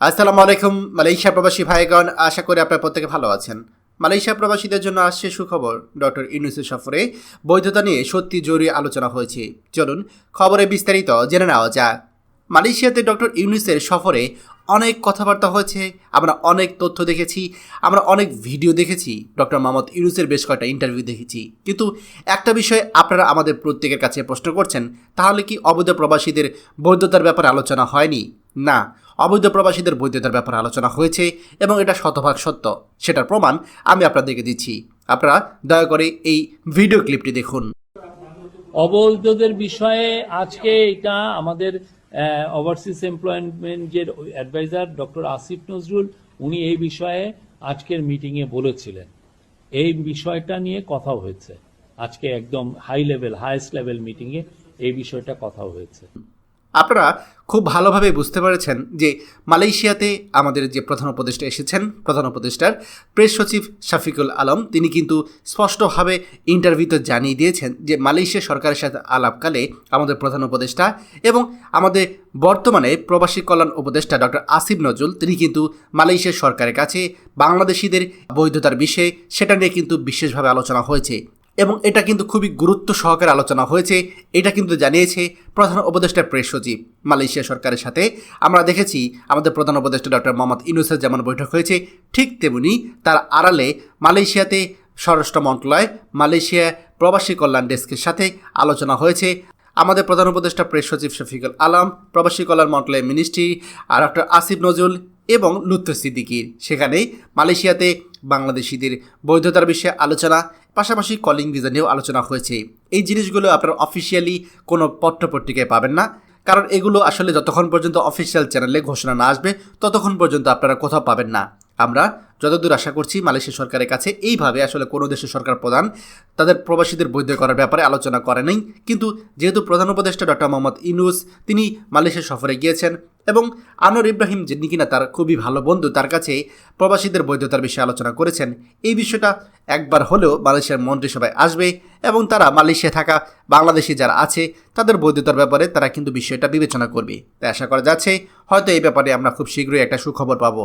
আসসালামু আলাইকুম মালয়েশিয়া প্রবাসী ভাইগণ, আশা করি আপনারা প্রত্যেকে ভালো আছেন। মালয়েশিয়া প্রবাসীদের জন্য আসছে সুখবর। ডক্টর ইউনুসের সফরে বৈধতা নিয়ে সত্যি জরুরি আলোচনা হয়েছে। চলুন খবরে বিস্তারিত জেনে নেওয়া যাক। মালয়েশিয়াতে ডক্টর ইউনুসের সফরে অনেক কথাবার্তা হয়েছে, আমরা অনেক তথ্য দেখেছি, আমরা অনেক ভিডিও দেখেছি। ডক্টর মোহাম্মদ ইউনুসের বেশ কয়েকটা ইন্টারভিউ দেখেছি। কিন্তু একটা বিষয় আপনারা আমাদের প্রত্যেকের কাছে প্রশ্ন করছেন, তাহলে কি অবৈধ প্রবাসীদের বৈধতার ব্যাপারে আলোচনা হয়নি? না। অবৈধ প্রবাসীদের বৈধতার ব্যাপারে আলোচনা হয়েছে এবং এটা শতভাগ সত্য। সেটার প্রমাণ আমি আপনাদেরকে দিচ্ছি। আপনারা দয়া করে এই ভিডিও ক্লিপটি দেখুন। অবৈধদের বিষয়ে আজকে এটা আমাদের ওভারসিজ এমপ্লয়মেন্টের অ্যাডভাইজার ডক্টর আসিফ নজরুল উনি এই বিষয়ে আজকের মিটিংয়ে বলেছিলেন। এই বিষয়টা নিয়ে কথা হয়েছে। আজকে একদম হাই লেভেল হাইয়েস্ট লেভেল মিটিংয়ে এই বিষয়টা কথা হয়েছে। আপনারা খুব ভালোভাবে বুঝতে পেরেছেন যে মালয়েশিয়াতে আমাদের যে প্রধান উপদেষ্টা এসেছেন, প্রধান উপদেষ্টার প্রেস সচিব শাফিকুল আলম, তিনি কিন্তু স্পষ্টভাবে ইন্টারভিউতে জানিয়ে দিয়েছেন যে মালয়েশিয়া সরকারের সাথে আলাপকালে আমাদের প্রধান উপদেষ্টা এবং আমাদের বর্তমানে প্রবাসী কল্যাণ উপদেষ্টা ডক্টর আসিফ নজরুল, তিনি কিন্তু মালয়েশিয়া সরকারের কাছে বাংলাদেশিদের বৈধতার বিষয়ে সেটা নিয়ে কিন্তু বিশেষভাবে আলোচনা হয়েছে। এবং এটা কিন্তু খুবই গুরুত্ব সহকারে আলোচনা হয়েছে। এটা কিন্তু জানিয়েছে প্রধান উপদেষ্টা প্রেস সচিব মালয়েশিয়া সরকারের সাথে। আমরা দেখেছি আমাদের প্রধান উপদেষ্টা ডক্টর মোহাম্মদ ইনুসের যেমন বৈঠক হয়েছে, ঠিক তেমনি তার আড়ালে মালয়েশিয়াতে স্বরাষ্ট্র মন্ত্রণালয়, মালয়েশিয়া প্রবাসী কল্যাণ ডেস্কের সাথে আলোচনা হয়েছে। আমাদের প্রধান উপদেষ্টা প্রেস সচিব শফিকুল আলম, প্রবাসী কল্যাণ মন্ত্রণালয়ের মিনিস্ট্রি আর ডক্টর আসিফ নজরুল এবং লুত্ফ সিদ্দিকির। সেখানে মালয়েশিয়াতে বাংলাদেশিদের বৈধতার বিষয়ে আলোচনা, পাশাপাশি কলিং ভিসা নিয়েও আলোচনা হয়েছে। এই জিনিসগুলো আপনারা অফিসিয়ালি কোনো পত্রপত্রিকায় পাবেন না, কারণ এগুলো আসলে যতক্ষণ পর্যন্ত অফিসিয়াল চ্যানেলে ঘোষণা না আসবে, ততক্ষণ পর্যন্ত আপনারা কোথাও পাবেন না। আমরা যতদূর আশা করছি, মালয়েশিয়া সরকারের কাছে এইভাবে আসলে কোনো দেশের সরকার প্রধান তাদের প্রবাসীদের বৈধ করার ব্যাপারে আলোচনা করে নাই কিন্তু যেহেতু প্রধান উপদেষ্টা ডক্টর মোহাম্মদ ইনুস তিনি মালয়েশিয়া সফরে গিয়েছেন এবং আনোর ইব্রাহিম, যিনি কিনা তার খুবই ভালো বন্ধু, তার কাছে প্রবাসীদের বৈধতার বিষয়ে আলোচনা করেছেন। এই বিষয়টা একবার হলেও মালয়েশিয়ার মন্ত্রিসভায় আসবে এবং তারা মালয়েশিয়া থাকা বাংলাদেশি যারা আছে, তাদের বৈধতার ব্যাপারে তারা কিন্তু বিষয়টা বিবেচনা করবে। তাই আশা করা যাচ্ছে, হয়তো এই ব্যাপারে আমরা খুব শীঘ্রই একটা সুখবর পাবো।